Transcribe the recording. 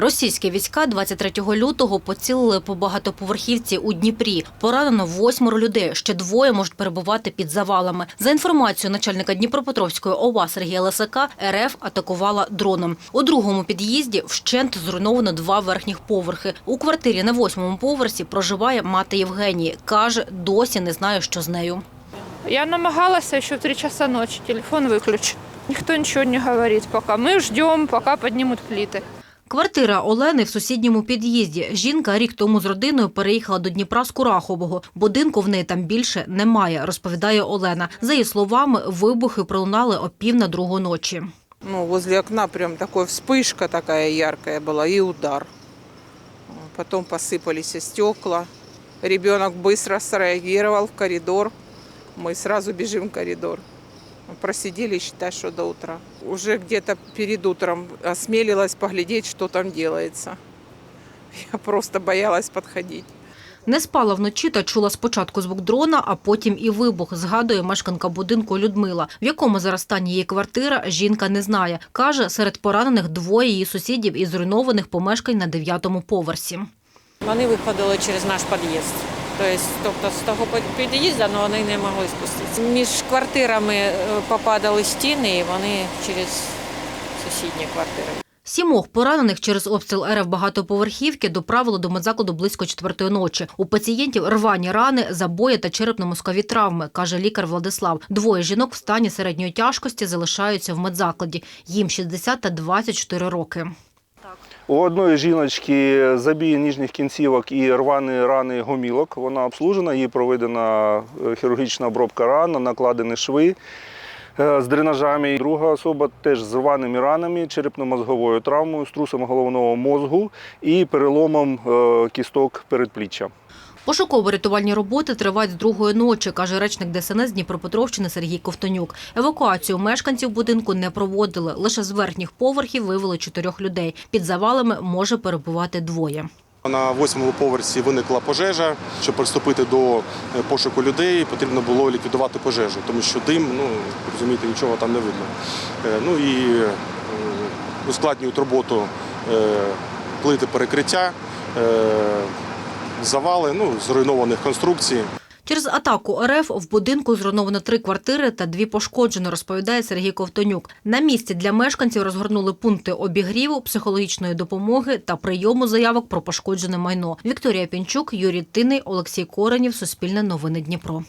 Російські війська 23 лютого поцілили по багатоповерхівці у Дніпрі. Поранено восьмеро людей. Ще двоє можуть перебувати під завалами. За інформацією начальника Дніпропетровської ОВА Сергія Лисака, РФ атакувала дроном. У другому під'їзді вщент зруйновано два верхніх поверхи. У квартирі на восьмому поверсі проживає мати Євгенії. Каже, досі не знає, що з нею. Я намагалась еще в 3 часа ночи, телефон выключен. Никто ничего не говорит пока. Мы ждем, пока поднимут плиты. Квартира Олени в сусідньому під'їзді. Жінка рік тому з родиною переїхала до Дніпра з Курахового. Будинку в неї там більше немає, розповідає Олена. За її словами, вибухи пролунали о пів на другу ночі. Ну, возле окна прям такой вспышка такая яркая была и удар. Потом посыпались стекла. Ребенок быстро среагировал в коридор. Мы сразу бежим в коридор. Просидели, считай, что до утра. Уже где-то перед утром осмелилась поглядеть, что там делается. Я просто боялась подходить. Не спала вночі та чула спочатку звук дрона, а потім і вибух, згадує мешканка будинку Людмила. В якому зараз стані її квартира, жінка не знає. Каже, серед поранених двоє її сусідів із зруйнованих помешкань на дев'ятому поверсі. Вони виходили через наш під'їзд. Тобто, з того під'їзду ну, вони не могли спуститися. Між квартирами е, попадали стіни, і вони через сусідні квартири. Сімох поранених через обстріл РФ багатоповерхівки доправили до медзакладу близько четвертої ночі. У пацієнтів рвані рани, забої та черепно-мозкові травми, каже лікар Владислав. Двоє жінок в стані середньої тяжкості залишаються в медзакладі. Їм 60 та 24 роки. У одної жіночки забій ніжніх кінцівок і рвані рани гомілок. Вона обслужена, їй проведена е, хірургічна обробка ран, накладені шви е, з дренажами. Друга особа теж з рваними ранами, черепно-мозговою травмою, струсом головного мозгу і переломом е, кісток передпліччя. Пошуково-рятувальні роботи тривають з другої ночі, каже речник ДСНС Дніпропетровщини Сергій Ковтонюк. Евакуацію мешканців будинку не проводили. Лише з верхніх поверхів вивели чотирьох людей. Під завалами може перебувати двоє. На восьмому поверсі виникла пожежа. Щоб приступити до е, пошуку людей, потрібно було ліквідувати пожежу, тому що дим, ну розумієте, нічого там не видно. Е, Ну і е, ускладнюють роботу плити перекриття, завали ну, зруйнованих конструкцій. Через атаку РФ в будинку зруйновано три квартири та дві пошкоджено, розповідає Сергій Ковтонюк. На місці для мешканців розгорнули пункти обігріву, психологічної допомоги та прийому заявок про пошкоджене майно. Вікторія Пінчук, Юрій Тиний, Олексій Коренів, Суспільне новини Дніпро.